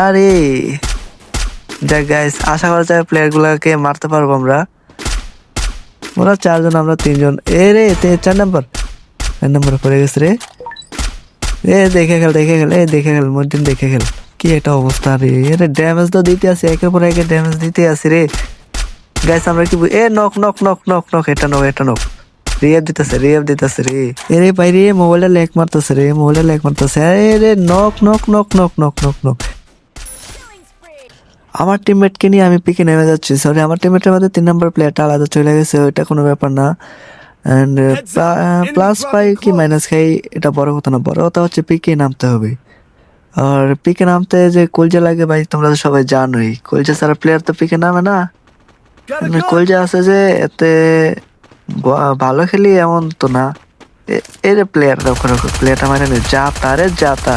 আরে, দেখ গাইস আশা করা যায় প্লেয়ারগুলোকে মারতে পারব আমরা। ওরা চারজন, আমরা তিনজন। এ রে চার নাম্বার চার নাম্বার পড়ে গেছে রে। এ, দেখে খেল দেখে খেল এ, দেখে খেল মধ্যে দেখে খেল কি একটা অবস্থা রে। এরে ড্যামেজ তো দিতে আসি, একের পর একে ড্যামেজ দিতে আসি রে। গাইস আমরা কি এ knock knock knock knock knock এটা নক এটা নক রিয়েব দিতেছে রিয়েব দিতেছে রে। এ রে ভাই রে মোবাইলটা ল্যাক মারতেছে রে মোবাইলটা ল্যাক মারতেছে। আরে রে knock knock knock knock knock knock knock আমার টিমমেটকে নিয়ে আমি পিকে নেমে যাচ্ছি। সরি আমার টিমমেটের মধ্যে তিন নম্বর প্লেয়ারটা আলাদা চলে গেছে ওইটা কোনো ব্যাপার না। অ্যান্ড প্লাস পাই কি মাইনাস খাই এটা বড় কথা না। বড় কথা হচ্ছে পিকে নামতে হবে। আর পিকে নামতে যে কলজা লাগে ভাই তোমরা তো সবাই জানোই। কলজা ছাড়া প্লেয়ার তো পিকে নামে না। মানে কলজা আছে যে এতে ভালো খেলি এমন তো না। এর প্লেয়ার প্লেয়ারটা মানে জাতা রে জাতা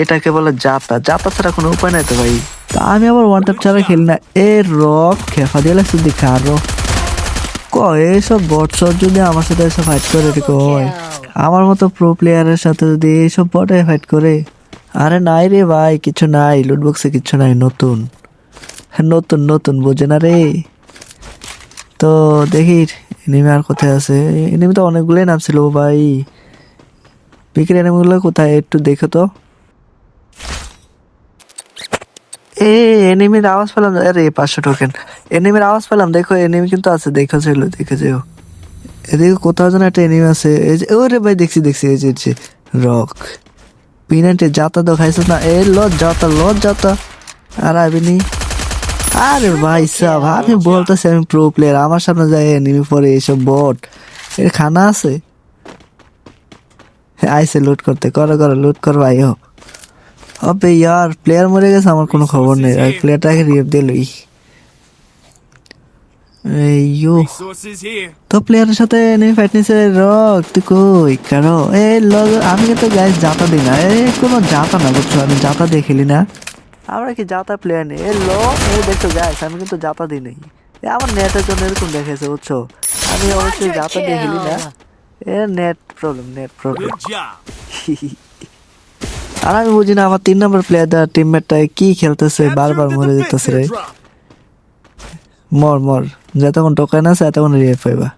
এটাকে বলে জাতা জাতা ছাড়া কোনো উপায় নাই তো ভাই। তা আমি আবার ওয়ান ট্যাপ ছাড়া খেলি না। এ রক খেফা দিয়ে লাগছে দেখা আরও। ক এইসব বট শট যদি আমার সাথে এসে ফাইট করে এটা কয়। আমার মতো প্রো প্লেয়ারের সাথে যদি এইসব বটে ফাইট করে, আরে নাই রে ভাই, কিছু নাই লুটবক্সে কিছু নাই, নতুন। নতুন নতুন, বোঝে না রে। তো দেখি এনিমি আর কোথায় আছে? এনিমি তো অনেকগুলোই নামছিল ভাই। বিক্রি এনিমিগুলো কোথায়? একটু দেখো তো। এ, এনিমির আওয়াজ পেলাম আরে, পাঁচশো টোকেন এনিমির আওয়াজ পেলাম। দেখো, এনিমি কিন্তু আছে। দেখো ছিল দেখে যেও। এদিকে কোথাও যেন একটা এনিমি আছে। এই যে, ওরে ভাই, দেখছি দেখছি। এই যে রক পিনান্টে যাতা তো খাইছো না? এ লজ যাতা লজ যাতা আর আবিনি আরে ভাই সাহ আমি বলতেছি, আমি প্রো প্লেয়ার আমার সামনে যায় এনিমি পরে এইসব বট এর খানা আছে? আইসে লুট করতে। করো করো লুট কর, ভাই, ও। আবে ইয়ার প্লেয়ার মরে গেছে আমার কোনো খবর নেই। আর প্লেয়ারটাকে রিয়েপ দিলই। এই ইউ তো প্লেয়ারের সাথে এনিমি ফাইট নিছে রক তুই কই? কারও? এ লগ আমি কিন্তু গাইস জাতা দিই না। এ কোনো জাতা না বুঝছ? আমি জাতা দিয়ে খেলি না। আমরা কি জাতা প্লেয়ার নেই? এ লো এই দেখছ গাইস আমি কিন্তু জাতা দিই নাই। এ আমার নেটের জন্য এরকম দেখেছে বুঝছ? আমি অবশ্যই জাতা দিয়ে খেলি না। এ নেট প্রবলেম নেট প্রবলেম. আর আমি বুঝি না আমার তিন নম্বর প্লেয়ারটা টিমমেটটা কি খেলতেছে বারবার মরে যেতেছে রে। মর মর। যতক্ষণ টোকেন আছে এতক্ষণ রিয়ে পাইবা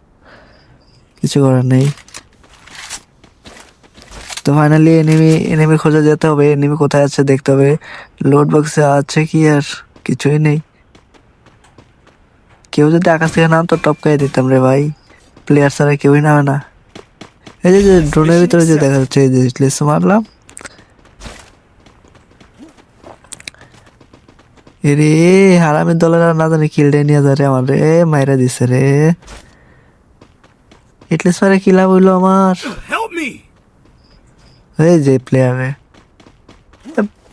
কিছু করার নেই। তো ফাইনালি এনিমি এনিমি খোঁজা যেতে হবে। এনিমি কোথায় আছে দেখতে হবে। লোড বক্সে আছে কি আর? কিছুই নেই। কেউ যদি আকাশ থেকে নাম তো টপকাই দিতাম রে ভাই। প্লেয়ার ছাড়া কেউই নামে না। এই যে- যে ড্রোনের ভিতরে যে দেখা যাচ্ছে এই যে মারলাম। রে হারামের দলের আর না জানি কিলডে নিয়ে যা রে আমার রে মাইরা দিছে রে। এটলিস পারে কি লাভ হইল আমার। এই যে প্লেয়ারে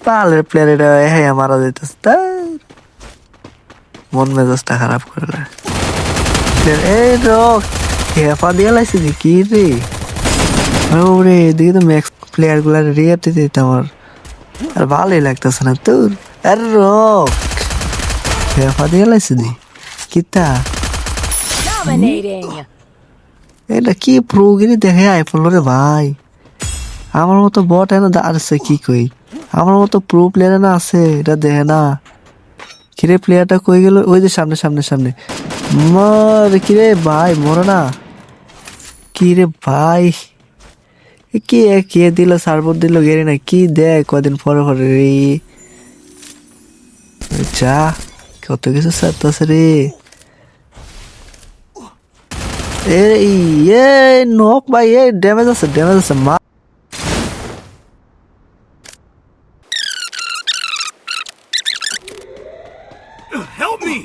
পালের প্লেয়ার এটা হ্যাঁ মারা যাইতেছে তার মন মেজাজটা খারাপ করে দেয়। এই রক হেফা দিয়ে লাইছে যে কি রে? ওরে এদিকে তো ম্যাক্স প্লেয়ারগুলা রিয়াপ দিতে আমার আর ভালোই লাগতেছে না তোর। আর রক। হেফা দিয়ে লাইছে দি কিতা. এটা কি প্রোগিরি দেখে আইফোন রে ভাই? আমার মতো বট এনে দাঁড়াচ্ছে কি কই? আমার মতো প্রো প্লেয়ার না আছে এটা দেখে না। কিরে প্লেয়ারটা কই গেল? ওই যে সামনে সামনে সামনে। মর কিরে ভাই মর না। কিরে ভাই? কি কে দিল? সার্বর দিল? গেরি না। কি দেয় কদিন পরে পরে রে। যা কত কিছু সারতাছে রে এই এ নক ভাই এ ড্যামেজ আছে ড্যামেজ আছে মা Help me.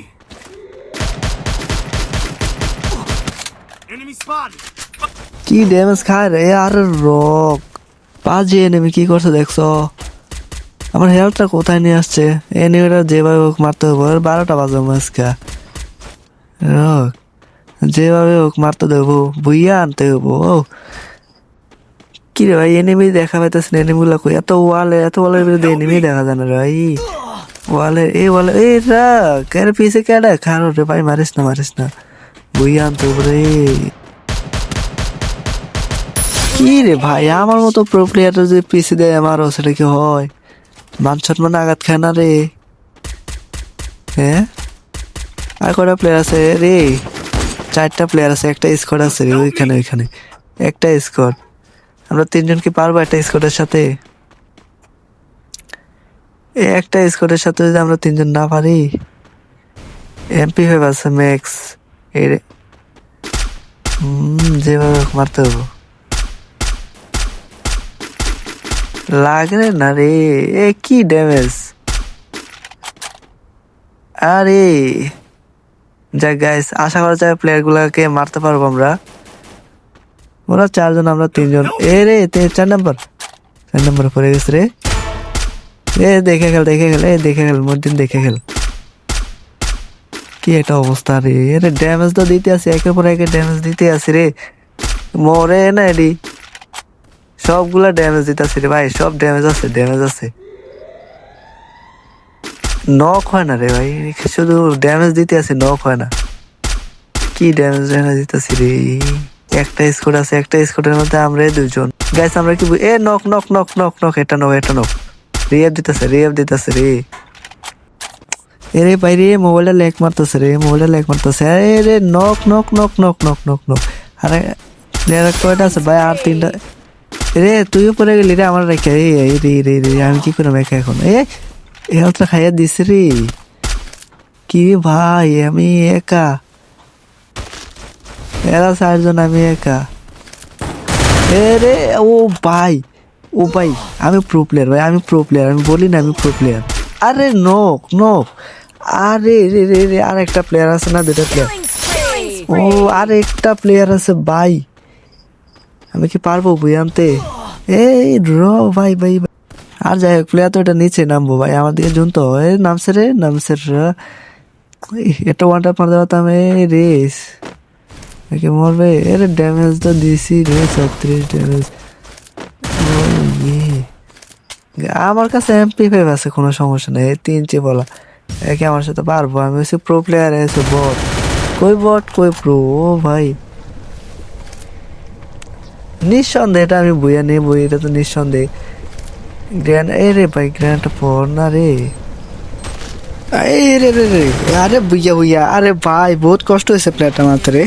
Enemy spotted. কি ড্যামেজ খায় রে আরে রক বাজে এনেমি কি করছে দেখছ আমার হেলথটা কোথায় নিয়ে আসছে? এনিমিটা যেভাবে হোক মারতে হবে বারোটা বাজে মাসকা রক, যেভাবে হোক মারতে দেবো। বুইয়া আনতে হব ও। কি রে ভাই এনিমি দেখা পাইতেছে এনিমিগুলো কই? এত ওয়ালে এত ওয়ালের বিরুদ্ধে এনিমি দেখা যায় না ভাই। ওয়ালে এই ওয়ালে এই রা কেন পিছে কেডা খারো রে ভাই, মারিস না মারিস না। বুইয়া আনতে হব রে। কি রে ভাই, আমার মতো প্রো প্লেয়ার যদি পিসি দেয় আমারও সেটা কি হয়? মান সম্মান আঘাত খায় না রে। হ্যাঁ আর কটা প্লেয়ার আছে? রে চারটা প্লেয়ার আছে একটা স্কোয়াড আছে রে ওইখানে ওইখানে। একটা স্কোয়াড আমরা তিনজন কি পারব একটা স্কোয়াডের সাথে? একটা স্কোয়াডের সাথে যদি আমরা তিনজন না পারি? এমপি ফাইভ আছে ম্যাক্স এর হুম, যেভাবে মারতে হব। লাগে না রে? এ, কি ড্যামেজ আরে। যাক গাইস আশা করা যায় প্লেয়ার গুলাকে মারতে পারব আমরা। ওরা চারজন, আমরা তিনজন। এ রে চার নাম্বার চার নাম্বার পড়ে গেছে রে। এ, দেখে খেল দেখে খেল এ, দেখে খেল মধ্যদিন দেখে খেল কি একটা অবস্থা রে। রে ড্যামেজ তো দিতে আছে একের পর একে ড্যামেজ দিতে আছে রে। মরে না এডি। সবগুলা ড্যামেজ দিতে আছে রে ভাই, সব ড্যামেজ আছে ড্যামেজ আছে। নক হয় না রে ভাই, শুধু ড্যামেজ দিতে আছে নক হয় না। কি ড্যামেজ ড্যামেজ দিতেছি রে? একটা স্কোর আছে, একটা স্কোরের মধ্যে আমরা দুজন গাইস আমরা কি এ knock knock knock knock knock এটা নক এটা নক রিয়েভ দিতেছে রিয়েভ দিতেছে রে। এরে ভাই রে মোবাইলটা ল্যাক মারতেছে রে মোবাইলটা ল্যাক মারতেছে। আরে রে knock knock knock knock knock knock knock আরে কয়টা আছে? ভাই, আর তিনটা রে তুইও পরে গেলি রে আমার রেখে এই রে রে রে আমি কি করে মেখে এখন? এ হেলথটা খাইয়া দিস রে। কি ভাই আমি একা। এরা চারজন আমি একা। এ রে ও ভাই ও ভাই আমি প্রো প্লেয়ার ভাই আমি প্রো প্লেয়ার আমি বলি না আমি প্রো প্লেয়ার আরে নক নক আরে রে রে রে আর একটা প্লেয়ার আছে না দুটা প্লেয়ার ও আর একটা প্লেয়ার আছে ভাই। আমি কি পারব বই আনতে এই র ভাই ভাই। আর যাই হোক প্লেয়ার তো এটা নিচে নামবো, ভাই। আমার দিকে জুন তো এ, নামছে রে, নামছে এটা ওয়ানটা মারতে পারতাম, এ, রেস। একে মরবে? এর ড্যামেজ তো দিছি রে, ছত্রিশ ড্যামেজ আমার কাছে এমপি ফাইভ আছে, কোনো সমস্যা নেই। এই তিন চে বলা একে আমার সাথে পারব। আমি হচ্ছে প্রো প্লেয়ার এসে বট কই বট কই প্রো ও, ভাই। নিঃসন্দেহে এটা আমি বইয়া নেই বই এটা তো নিঃসন্দেহ। গ্র্যান্ড এ রে ভাই গ্র্যান্ড পড় না রে। এই রে রে রে আরে বুইয়া বুইয়া, আরে ভাই, বহুত কষ্ট হয়েছে প্লেয়ারটা মাত্রে